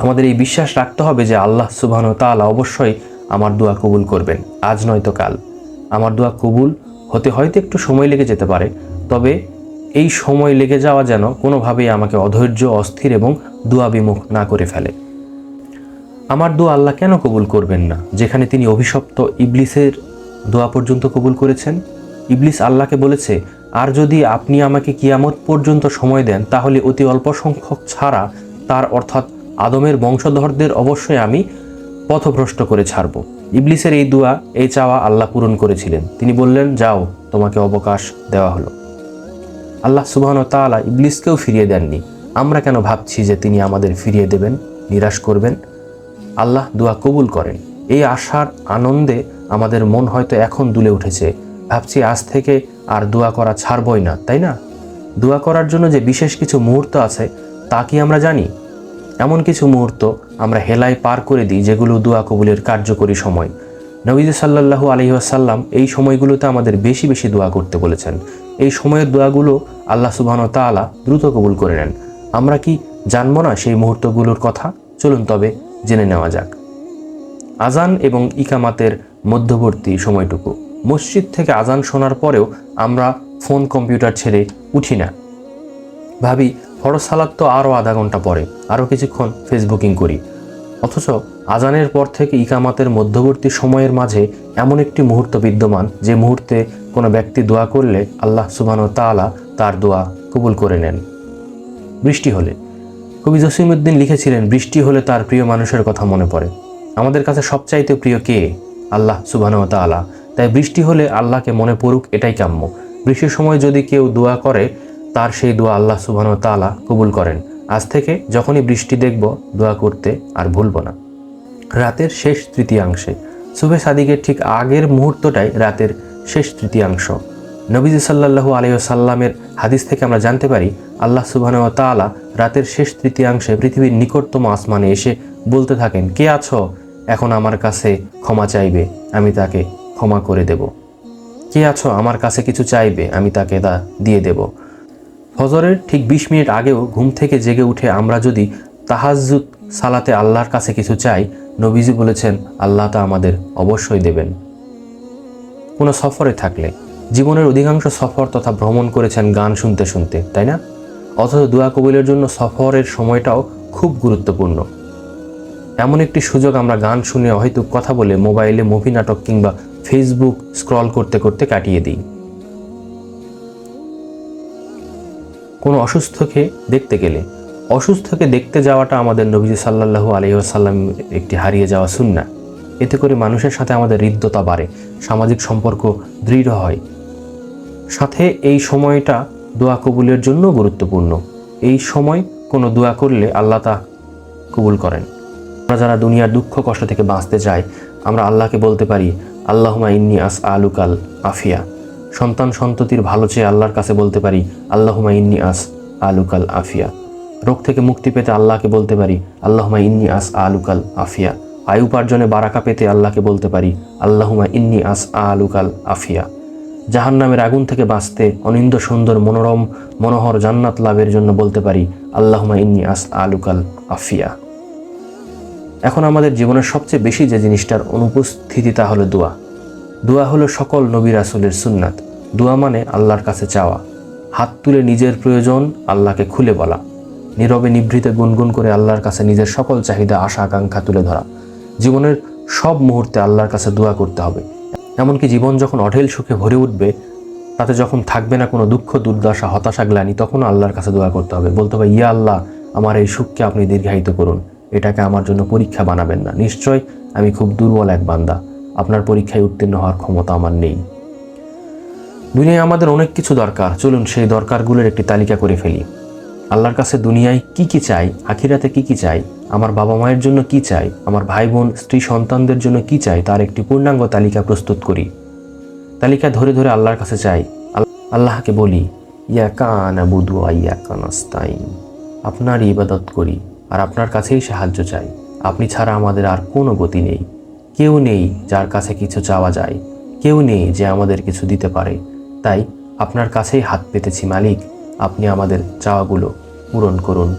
আমাদের এই বিশ্বাস রাখতে হবে যে আল্লাহ সুবহান তাআলা অবশ্যই আমার দোয়া কবুল করবেন। আজ নয়তো কাল। আমার দোয়া কবুল হতে হয়তো একটু সময় লেগে যেতে পারে, তবে এই সময় লেগে যাওয়া যেন কোনোভাবেই আমাকে অধৈর্য, অস্থির এবং দোয়া বিমুখ না করে ফেলে। আমার দোয়া আল্লাহ কেন কবুল করবেন না? যেখানে তিনি অভিশপ্ত ইবলিসের দোয়া পর্যন্ত কবুল করেছেন। ইবলিস আল্লাহকে বলেছে, আর যদি আপনি আমাকে কিয়ামত পর্যন্ত সময় দেন, তাহলে অতি অল্প সংখ্যক ছাড়া তার অর্থাৎ আদমের বংশধরদের অবশ্যই আমি পথভ্রষ্ট করে ছাড়ব। ইবলিসের এই দোয়া, এই চাওয়া আল্লাহ পূরণ করেছিলেন। তিনি বললেন, যাও, তোমাকে অবকাশ দেওয়া হলো। আল্লাহ সুবহান তাআলা ইবলিসকেও ফিরিয়ে দেননি। আমরা কেন ভাবছি যে তিনি আমাদের ফিরিয়ে দেবেন, নিরাশ করবেন? আল্লাহ দোয়া কবুল করেন। এই আশার আনন্দে আমাদের মন হয়তো এখন দুলে উঠেছে। ভাবছি আজ থেকে আর দোয়া করা ছাড়বই না, তাই না? দোয়া করার জন্য যে বিশেষ কিছু মুহূর্ত আছে, তা কি আমরা জানি? এমন কিছু মুহূর্ত আমরা হেলায় পার করে দিই যেগুলো দোয়া কবুলের কার্যকরী সময়। নবীজ সাল্লাহু আলহি আসাল্লাম এই সময়গুলোতে আমাদের বেশি বেশি দোয়া করতে বলেছেন। এই সময়ের দোয়াগুলো আল্লাহ সুবহান তাআলা দ্রুত কবুল করে নেন। আমরা কি জানব না সেই মুহূর্তগুলোর কথা? চলুন তবে জেনে নেওয়া যাক। আজান এবং ইকামাতের মধ্যবর্তী সময়টুকু। মসজিদ থেকে আজান শোনার পরেও আমরা ফোন, কম্পিউটার ছেড়ে উঠি না। ভাবি ফরজ সালাদ তো আরও আধা ঘণ্টা পরে, আরও কিছুক্ষণ ফেসবুকিং করি। অথচ আজানের পর থেকে ইকামাতের মধ্যবর্তী সময়ের মাঝে এমন একটি মুহূর্ত বিদ্যমান, যে মুহূর্তে কোনো ব্যক্তি দোয়া করলে আল্লাহ সুবান তাআলা তার দোয়া কবুল করে নেন। বৃষ্টি হলে। কবি জসিমউদ্দিন লিখেছিলেন, বৃষ্টি হলে তার প্রিয় মানুষের কথা মনে পড়ে। আমাদের কাছে সবচাইতে প্রিয় কে? আল্লাহ সুবাহ তাআলা। তাই বৃষ্টি হলে আল্লাহকে মনে পড়ুক এটাই কাম্য। বৃষ্টির সময় যদি কেউ দোয়া করে তার সেই দোয়া আল্লাহ সুবাহ তাআলা কবুল করেন। আজ থেকে যখনই বৃষ্টি দেখব, দোয়া করতে আর ভুলব না। রাতের শেষ তৃতীয়াংশে। সুবে সাদিকের ঠিক আগের মুহূর্তটাই রাতের শেষ তৃতীয়াংশ। নবীজি সাল্লাহু আলাইসাল্লামের হাদিস থেকে আমরা জানতে পারি, আল্লাহ সুবাহ তাআলা রাতের শেষ তৃতীয়াংশে পৃথিবীর নিকটতম আসমানে এসে বলতে থাকেন, কে আছো? এখন আমার কাছে ক্ষমা চাইবে, আমি তাকে ক্ষমা করে দেব। কে আছো? আমার কাছে কিছু চাইবে, আমি তাকে তা দিয়ে দেব। ফজরের ঠিক বিশ মিনিট আগেও ঘুম থেকে জেগে উঠে আমরা যদি তাহাজুদ সালাতে আল্লাহর কাছে কিছু চাই, নবীজি বলেছেন, আল্লাহ তা আমাদের অবশ্যই দেবেন। কোনো সফরে থাকলে, জীবনের অধিকাংশ সফর তথা ভ্রমণ করেছেন গান শুনতে শুনতে, তাই না? অথচ দোয়া কবিলের জন্য সফরের সময়টাও খুব গুরুত্বপূর্ণ। এমন একটি সুযোগ আমরা গান শুনে হয়তো কথা বলে মোবাইলে মুভি নাটক কিংবা ফেসবুক স্ক্রল করতে করতে কাটিয়ে দিই। কোনো অসুস্থকে দেখতে গেলে। অসুস্থকে দেখতে যাওয়াটা আমাদের নবীজি সাল্লাহু আলহিহাসাল্লাম একটি হারিয়ে যাওয়া সুন্না এতে করে মানুষের সাথে আমাদের হৃদ্যতা বাড়ে, সামাজিক সম্পর্ক দৃঢ় হয়। সাথে এই সময়টা দোয়া কবুলের জন্য গুরুত্বপূর্ণ। এই সময় কোনো দোয়া করলে আল্লাহ তা কবুল করেন। আমরা যারা দুনিয়ার দুঃখ কষ্ট থেকে বাঁচতে চাই, আমরা আল্লাহকে বলতে পারি আল্লাহমা ইন্নি আস আলুকাল আফিয়া। সন্তান সন্ততির ভালো চেয়ে আল্লাহর কাছে বলতে পারি আল্লাহমা ইন্নি আস আলুকাল আফিয়া। রোগ থেকে মুক্তি পেতে আল্লাহকে বলতে পারি আল্লাহমা ইন্নি আস আলুকাল আফিয়া। আয় উপার্জনে বারাকা পেতে আল্লাহকে বলতে পারি আল্লাহুমা ইন্নি আস আলুকাল আফিয়া। জাহান নামের আগুন থেকে বাঁচতে অনিন্দ সুন্দর মনোরম, মনোহর জান্নাত লাভের জন্য বলতে পারি আল্লাহুমা ইন্নি আস আলুকাল আফিয়া। এখন আমাদের জীবনের সবচেয়ে বেশি যে জিনিসটার অনুপস্থিতি তা হলো দোয়া। দোয়া হলো সকল নবী রাসুলের সুন্নাত। দোয়া মানে আল্লাহর কাছে চাওয়া। হাত তুলে নিজের প্রয়োজন আল্লাহকে খুলে বলা। নীরবে নিভৃতে গুনগুন করে আল্লাহর কাছে নিজের সকল চাহিদা, আশা, আকাঙ্ক্ষা তুলে ধরা। জীবনের সব মুহূর্তে আল্লাহর কাছে দোয়া করতে হবে। এমনকি জীবন যখন অঢেল সুখে ভরে উঠবে, তাতে যখন থাকবে না কোনো দুঃখ, দুর্দশা, হতাশা, গ্লানি, তখনও আল্লাহর কাছে দোয়া করতে হবে। বলতে হবে, ইয়া আল্লাহ, আমার এই সুখকে আপনি দীর্ঘায়িত করুন। এটাকে আমার জন্য পরীক্ষা বানাবেন না। নিশ্চয় আমি খুব দুর্বল এক বান্দা। আপনার পরীক্ষায় উত্তীর্ণ হওয়ার ক্ষমতা আমার নেই। দুনিয়ায় আমাদের অনেক কিছু দরকার। চলুন সেই দরকারগুলোর একটি তালিকা করে ফেলি। আল্লাহর কাছে দুনিয়ায় কি কি চাই, আখিরাতে কি কি চাই, আমার বাবা মায়ের জন্য কি চাই, আমার ভাই বোন, স্ত্রী সন্তানদের জন্য কি চাই, তার একটি পূর্ণাঙ্গ তালিকা প্রস্তুত করি। তালিকা ধরে ধরে আল্লাহর কাছে চাই। আল্লাহকে বলি, ইয়া কান বুধু ইয়া কানাস্তাইন। আপনার ইবাদত করি, আর আপনার কাছেই সাহায্য চাই। আপনি ছাড়া আমাদের আর কোনো গতি নেই। কেউ নেই যার কাছে কিছু চাওয়া যায়। কেউ নেই যে আমাদের কিছু দিতে পারে। তাই আপনার কাছেই হাত পেতেছি মালিক। আপনি আমাদের চাওয়াগুলো পূরণ করুন।